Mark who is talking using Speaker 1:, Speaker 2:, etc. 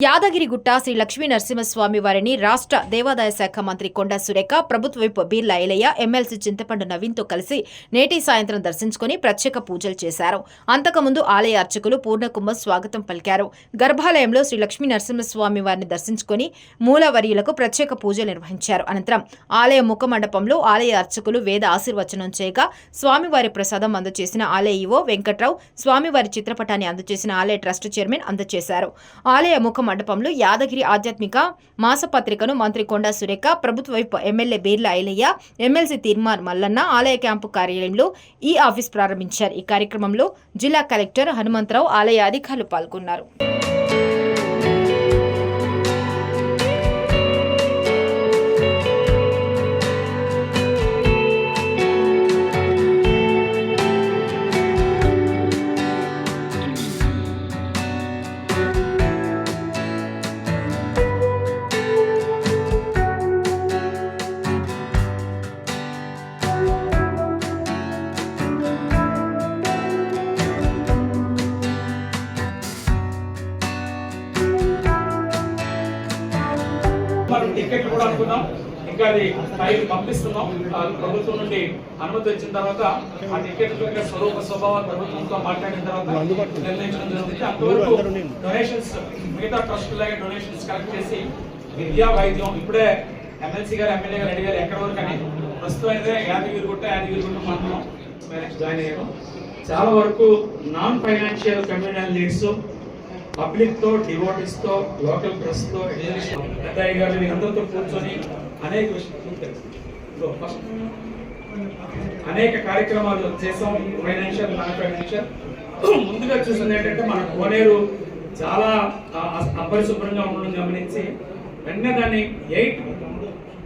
Speaker 1: యాదగిరిగుట్ట శ్రీ లక్ష్మీ నరసింహస్వామి వారిని రాష్ట్ర దేవాదాయ శాఖ మంత్రి కొండా సురేఖ ప్రభుత్వ విప్ బీర్ల ఐలయ్య ఎమ్మెల్సీ చింతపండు నవీన్తో కలిసి నేటి సాయంత్రం దర్శించుకుని ప్రత్యేక పూజలు చేశారు. అంతకుముందు ఆలయ అర్చకులు పూర్ణకుంభ స్వాగతం పలికారు. గర్భాలయంలో శ్రీ లక్ష్మీ నరసింహస్వామి వారిని దర్శించుకుని మూలవర్యులకు ప్రత్యేక పూజలు నిర్వహించారు. అనంతరం ఆలయ ముఖ మండపంలో ఆలయ అర్చకులు వేద ఆశీర్వచనం చేయగా స్వామివారి ప్రసాదం అందజేసిన ఆలయ ఈవో వెంకట్రావు స్వామివారి చిత్రపటాన్ని అందజేసిన ఆలయ ట్రస్ట్ చైర్మన్ అందజేశారు ఆలయ ముఖ మండపంలో యాదగిరి ఆధ్యాత్మిక మాసపత్రికను మంత్రి కొండా సురేఖ ప్రభుత్వ వైపు ఎమ్మెల్యే బీర్ల ఐలయ్య ఎమ్మెల్సీ తీర్మార్ మల్లన్న ఆలయ క్యాంపు కార్యాలయంలో ఈ ఆఫీస్ ప్రారంభించారు. ఈ కార్యక్రమంలో జిల్లా కలెక్టర్ హనుమంతరావు ఆలయ అధికారులు పాల్గొన్నారు.
Speaker 2: మనం టికెట్లు కూడా అనుకున్నాం ఇంకా అది పైకి పంపిస్తున్నాం. ప్రభుత్వం నుండి అనుమతి వచ్చిన తర్వాత ఆ టికెట్ల యొక్క స్వరూప స్వభావం ప్రభుత్వంతో మాట్లాడిన తర్వాత నిర్ణయించడం జరుగుతుంది అంతవరకు డొనేషన్స్ మిగతా ట్రస్ట్ లాగే డొనేషన్స్ కలెక్ట్ చేసి విద్యా వైద్యం ఇప్పుడే ఎమ్మెల్సీ గారు ఎమ్మెల్యే గారు అడిగారు ఎక్కడ వరకు అని? ప్రస్తుతం అయితే యాదగిరిగుట్ట యాదగిరిగుట్ట మండలం జాయిన్ అయ్యాము. చాలా వరకు నాన్ ఫైనాన్షియల్ కమ్యూనిటీ లీడ్స్ పబ్లిక్తో డివోటీస్తో లోకల్ ప్రెస్తో పెద్దయ్య గారు వీరందరితో కూర్చొని అనేక విషయాలు ఇదిగో అనేక కార్యక్రమాలు చేసాం ఫైనాన్షియల్ నాన్ ఫైనాన్షియల్ ముందుగా చూసింది ఏంటంటే మన కోనేరు చాలా అపరిశుభ్రంగా ఉండడం గమనించి వెంటనే దాన్ని ఎయిట్